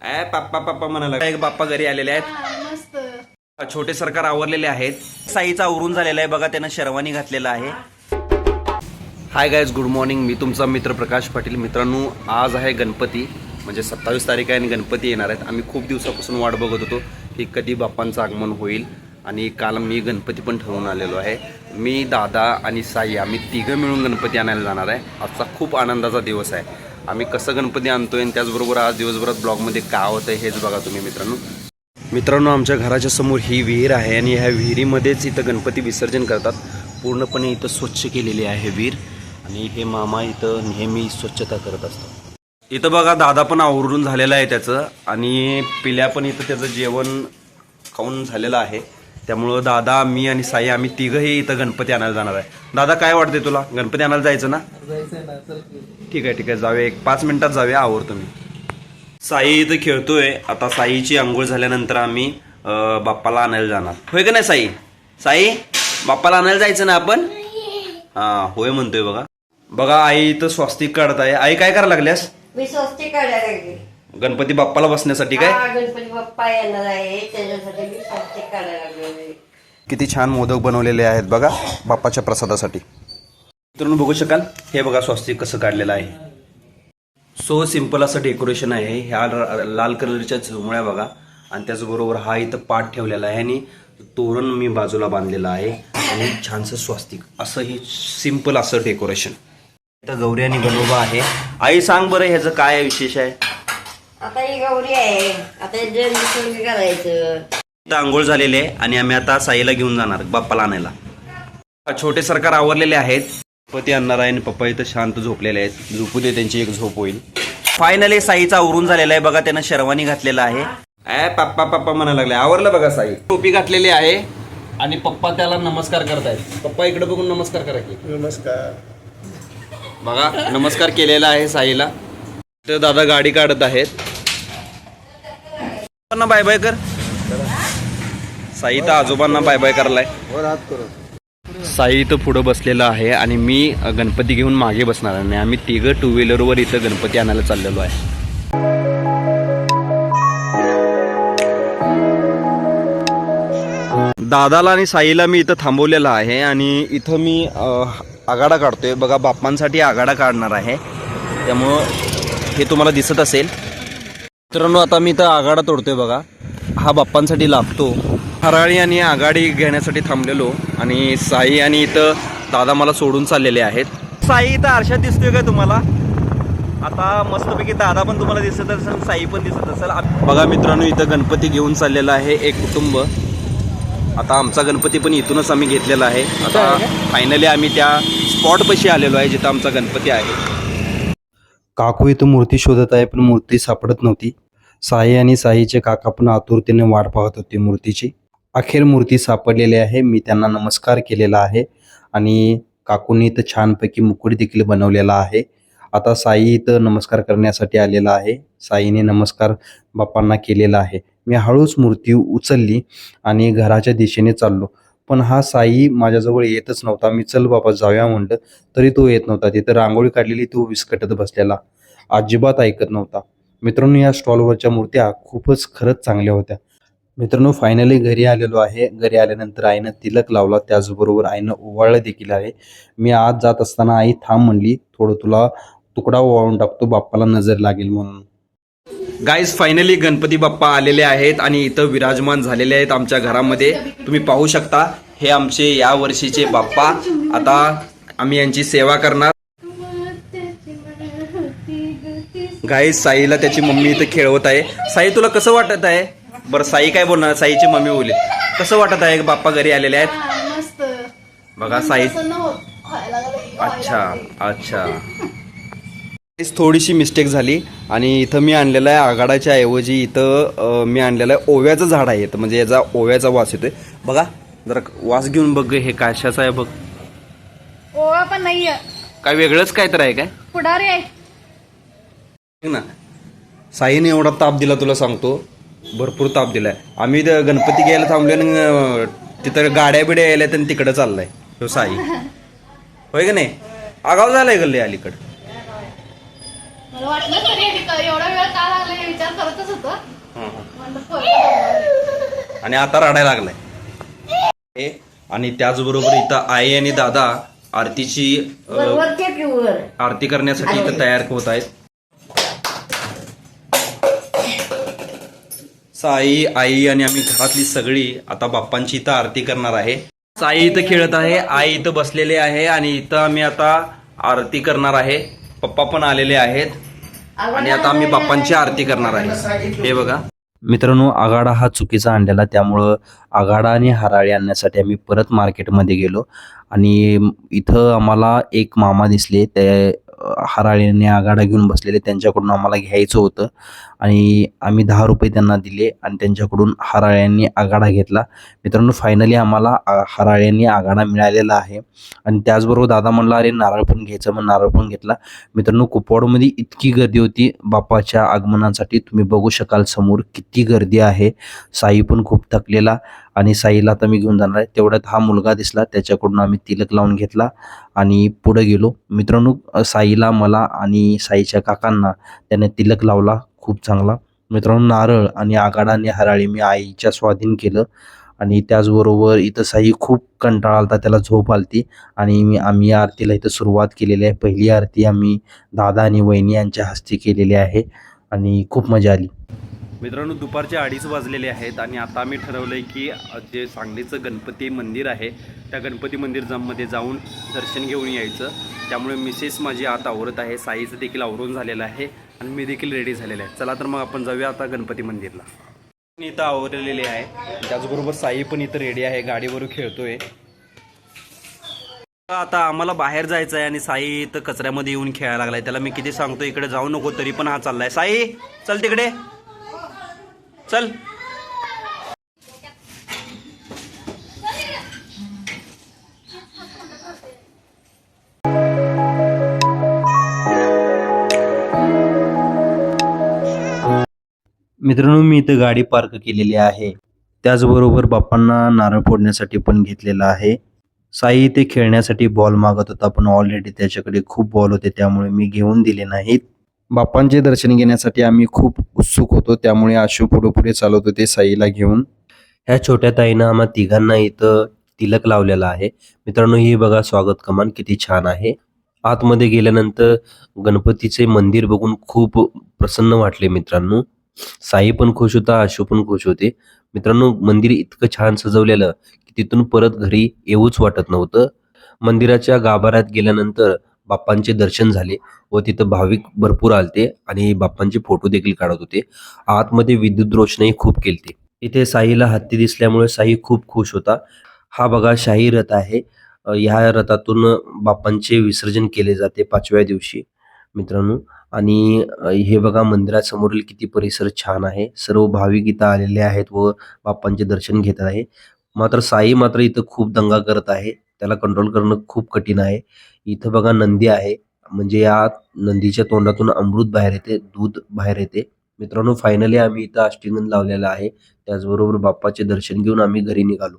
ए पप्पा पप्पा म्हणाला एक बाप्पा घरी आलेले आहेत. छोटे सरकार आवरलेले आहेत. साईचा आवरून झालेला आहे बघा त्यानं शेरवानी घातलेला आहे. हाय गायज गुड मॉर्निंग मी तुमचा मित्र प्रकाश पाटील. मित्रांनो आज आहे गणपती. म्हणजे सत्तावीस तारीख आहे आणि गणपती येणार आहेत. आम्ही खूप दिवसापासून वाट बघत होतो की कधी बाप्पांचं आगमन होईल आणि काल मी गणपती पण ठरवून आलेलो आहे. मी दादा आणि साई आम्ही तिघं मिळून गणपती आणायला जाणार आहे. आजचा खूप आनंदाचा दिवस आहे. आम्ही कसं गणपती आणतोय आणि त्याचबरोबर आज दिवसभरात ब्लॉगमध्ये काय होतं हेच बघा तुम्ही मित्रांनो. मित्रांनो आमच्या घराच्या समोर ही विहीर आहे आणि ह्या विहिरीमध्येच इथं गणपती विसर्जन करतात. पूर्णपणे इथं स्वच्छ केलेली आहे विहीर आणि हे मामा इथं नेहमी स्वच्छता करत असतात. इथं बघा दादा पण आवरून झालेला आहे त्याचं आणि पिल्या पण इथं त्याचं जेवण खाऊन झालेलं आहे. त्यामुळं दादा मी आणि साई आम्ही तिघंही इथं गणपती आणायला जाणार आहे. दादा काय वाटते तुला? गणपती आणायला जायचं ना? ठीक आहे ठीक आहे. जाऊया. एक पाच मिनिटात जाऊया आवडतो मी साई इथं खेळतोय. आता साईची आंघोळ झाल्यानंतर आम्ही बाप्पाला आणायला जाणार. होय का नाही साई? साई बाप्पाला आणायला जायचं ना आपण? हा होय म्हणतोय बघा. बघा आई इथं स्वस्तिक काढत आहे. आई काय करायला लागल्यास? मी स्वस्तिक काढायला लागली. गणपती बाप्पाला बसण्यासाठी काय? हा गणपती बाप्पा येणार आहे. त्याच्यासाठी मी स्वस्ती काढायला लागले किती छान मोदक बनवलेले आहेत बघा बाप्पाच्या प्रसादासाठी. मित्रांनो बघू शकाल. हे बघा स्वस्तिक कसं काढलेलं आहे. सो सिंपल असं डेकोरेशन आहे. ह्या र- लाल कलरच्या झुमळ्या बघा. आणि त्याचबरोबर हा इथं पाठ ठेवलेला आहे आणि तोरण मी बाजूला बांधलेलं आहे. आणि छानसं स्वस्तिक. असं हे सिंपल असं डेकोरेशन. इथं गौरी आणि गणोबा आहे. आई सांग बरं ह्याचं काय विशेष आहे? आता ही गौरी आहे. आता हे करायचं इथं आंघोळ झालेले आहे आणि आम्ही आता साईला घेऊन जाणार बाप्पाला आणायला. छोटे सरकार आवरलेले आहेत. पती आणणार आहे आणि पप्पा इथं शांत झोपलेले आहेत. झोपू दे त्यांची एक झोप होईल. फायनली साईचा आवरून झालेला आहे. बघा त्यानं शेरवानी घातलेला आहे. ए पप्पा पप्पा म्हणायला लागले. आवरलं बघा साई. टोपी घातलेली आहे आणि पप्पा त्याला नमस्कार करतायत. पप्पा इकडे बघून नमस्कार करा की. नमस्कार. बघा नमस्कार केलेला आहे साईला. तर दादा गाडी काढत आहेत. आजोबांना बाय बाय कर. साई तर आजोबांना बाय बाय करलाय साई इथं पुढं बसलेला आहे आणि मी गणपती घेऊन मागे बसणार आहे आणि आम्ही तिघं टू व्हीलरवर इथं गणपती आणायला चाललेलो आहे. दादाला आणि साईला मी इथं थांबवलेलं आहे आणि इथं मी आघाडा आगाडा काढतोय. बघा बाप्पांसाठी आगाडा काढणार आहे. त्यामुळं हे तुम्हाला दिसत असेल. मित्रांनो आता मी इथं आगाडा तोडतोय बघा. हा बाप्पांसाठी लागतो हराळी आणि आघाडी घेण्यासाठी थांबलेलो आणि साई आणि इथं दादा मला सोडून चाललेले आहेत. साई इथं आरशात दिसतोय का तुम्हाला? आता मस्तपैकी दादा पण तुम्हाला दिसत असेल साई पण दिसत असेल. बघा मित्रांनो इथं गणपती घेऊन चाललेला आहे एक कुटुंब. आता आमचा गणपती पण इथूनच आम्ही घेतलेला आहे. आता फायनली आम्ही त्या स्पॉट पशी आलेलो आहे जिथं आमचा गणपती आहे. काकू इथं मूर्ती शोधत आहे पण मूर्ती सापडत नव्हती. साई आणि साईचे काका पण आतुरतेने वाट पाहत होते मूर्तीची. अखेर मूर्ती सापडलेली आहे मी त्यांना नमस्कार केलेला आहे आणि काकूंनी इथं छानपैकी मुकुट देखील बनवलेला आहे. आता साई इथं नमस्कार करण्यासाठी आलेला आहे. साईने नमस्कार बाप्पांना केलेला आहे. मी हळूच मूर्ती उचलली आणि घराच्या दिशेने चाललो. पण हा साई माझ्याजवळ येतच नव्हता. मी चल बाबा जाऊया म्हणलं. तरी तो येत नव्हता. तिथं रांगोळी काढलेली तो विस्कटत बसलेला. अजिबात ऐकत नव्हता. मित्रांनो या स्टॉलवरच्या मूर्त्या खूपच खरंच चांगल्या होत्या. मित्रांनो फायनली घरी आलेलो आहे. घरी आल्यानंतर आईनं तिलक लावला. त्याचबरोबर आईनं ओवाळलं देखील आहे. मी आज जात असताना आई थांब म्हणली. थोडं तुला तुकडा ओवाळून टाकतो. बाप्पाला नजर लागेल म्हणून. गाईज फायनली गणपती बाप्पा आलेले आहेत आणि इथं विराजमान झालेले आहेत आमच्या घरामध्ये. तुम्ही पाहू शकता हे आमचे या वर्षीचे बाप्पा. आता आम्ही यांची सेवा करणार. गाईज साईला त्याची मम्मी इथं खेळवत आहे. साई तुला कसं वाटत आहे? बरं साई काय बोलणार? साईची मम्मी बोलली. कसं वाटत आहे? बाप्पा घरी आलेले आहेत? बघा साई. अच्छा. अच्छा. थोडीशी मिस्टेक झाली. आणि इथं मी आणलेलं आहे आघाडाच्या ऐवजी इथं मी आणलेलं आहे ओव्याचं झाड आहे इथं. म्हणजे याचा ओव्याचा वास येतोय. बघा जरा वास घेऊन बघ हे कशाचं आहे बघ. ओवा पण नाहीये. काय वेगळंच काय तर आहे काय? पुढारी आहे. ना साईने एवढा ताप दिला तुला सांगतो. भरपूर ताप दिलाय. आम्ही गणपती घ्यायला थांबलो तिथं गाड्या बिड्या यायला आणि तिकडं चाललाय. तो साई. होय का नाही? आगाव झालाय गल्ले अलीकडं. मला एवढा वेळ का लागला हे विचार करतच होतो. हं, हं. म्हणलं पोरगं आणि आता रडायला लागलाय. आणि त्याचबरोबर इथं आई आणि दादा आरतीची आरती करण्यासाठी इथं तयार होत आहेत. साई आई आणि आम्ही घरातली सगळी आता बाप्पांची इथं आरती करणार आहे. साई इथं खेळत आहे आई इथं बसलेले आहे आणि इथं आम्ही आता आरती करणार आहे. पप्पा पण आलेले आहेत. आणि आता आम्ही बाप्पांची आरती करणार आहे. हे बघा. मित्रांनो आगाडा हा चुकीचा आणलेला त्यामुळं आगाडा आणि हराळी आणण्यासाठी आम्ही परत मार्केटमध्ये गेलो. आणि इथं आम्हाला एक मामा दिसले ते अ, हराळीने आगाडा घेऊन बसलेले त्यांच्याकडून आम्हाला घ्यायचं होतं. आणि आम्ही दहा रुपये त्यांना दिले आणि त्यांच्याकडून हराळ्यांनी आघाडा घेतला. मित्रांनो फायनली आम्हाला हराळ्यांनी आघाडा मिळालेला आहे. आणि त्याचबरोबर दादा म्हणला अरे नारळ पण घ्यायचं. मग नारळ पण घेतला. मित्रांनो कुपवाडमध्ये इतकी गर्दी होती बाप्पाच्या आगमनासाठी. तुम्ही बघू शकाल समोर किती गर्दी आहे. साई पण खूप थकलेला आणि साईला आता मी घेऊन जाणार आहे. तेवढ्यात हा मुलगा दिसला. त्याच्याकडून आम्ही तिलक लावून घेतला आणि पुढे गेलो. मित्रांनो साईला मला आणि साईच्या काकांना त्याने तिलक लावला. खूप चांगला. मित्रांनो नारळ आणि आगाडा आणि हराळी मी आईच्या स्वाधीन केलं. आणि त्याचबरोबर इथं साई खूप कंटाळा आलता त्याला झोप आलती. आणि मी आम्ही आरतीला इथं सुरुवात केलेली आहे. पहिली आरती आम्ही दादा आणि वहिनी यांच्या हस्ते केलेली आहे. आणि खूप मजा आली. मित्रांनो दुपारचे अडीच वाजलेले आहेत आणि आता आम्ही ठरवलं आहे की जे सांगलीचं गणपती मंदिर आहे त्या गणपती मंदिर जामध्ये जाऊन दर्शन घेऊन यायचं. त्यामुळे मिसेस माझी आत आवरत आहे. साईचं देखील आवरून झालेलं आहे. आणि मी देखील रेडी झालेलं आहे. चला तर मग आपण जाऊया आता गणपती मंदिरला. इथं आवरलेले आहे. त्याचबरोबर साई पण इथं रेडी आहे. गाडीवर खेळतोय. आता आम्हाला बाहेर जायचं आहे आणि साई इथं कचऱ्यामध्ये येऊन खेळायला लागलाय. त्याला मी किती सांगतो इकडे जाऊ नको तरी पण हा चाललाय. साई चल तिकडे. चल. मित्रांनो मी इथं गाडी पार्क केलेली आहे. त्याचबरोबर बाप्पांना नारळ फोडण्यासाठी पण घेतलेला आहे. साई इथे खेळण्यासाठी बॉल मागत होता पण ऑलरेडी त्याच्याकडे खूप बॉल होते त्यामुळे मी घेऊन दिले नाहीत. बाप्पांचे दर्शन घेण्यासाठी आम्ही खूप उत्सुक होतो त्यामुळे आशू पुढे पुढे चालत होते साईला घेऊन. ह्या छोट्या ताईनं आम्हा तिघांना इथं तिलक लावलेला आहे. मित्रांनो ही बघा स्वागत कमान किती छान आहे. आतमध्ये गेल्यानंतर गणपतीचे मंदिर बघून खूप प्रसन्न वाटले मित्रांनो. साई पण खुश होता आशू पण खुश होते. मित्रांनो मंदिर इतकं छान सजवलेलं की तिथून परत घरी येऊच वाटत नव्हतं. मंदिराच्या गाभाऱ्यात गेल्यानंतर बाप्पांचे दर्शन झाले व तिथं भाविक भरपूर आलते आणि बाप्पांचे फोटो देखील काढत होते. आतमध्ये विद्युत रोषणाई खूप केलते. इथे साईला हत्ती दिसल्यामुळे साई खूप खुश होता. हा बघा शाही रथ आहे. ह्या रथातून बाप्पांचे विसर्जन केले जाते पाचव्या दिवशी. मित्रांनो आणि हे बघा मंदिरासमोरील किती परिसर छान आहे. सर्व भाविक इथं आलेले आहेत व बाप्पांचे दर्शन घेत आहे. मात्र साई मात्र इथं खूप दंगा करत आहे. त्याला कंट्रोल करणं खूप कठीण आहे. इथं बघा नंदी आहे. म्हणजे या नंदीच्या तोंडातून अमृत बाहेर येते दूध बाहेर येते. मित्रांनो फायनली आम्ही इथं अष्टगंध लावलेला आहे. त्याचबरोबर बाप्पाचे दर्शन घेऊन आम्ही घरी निघालो.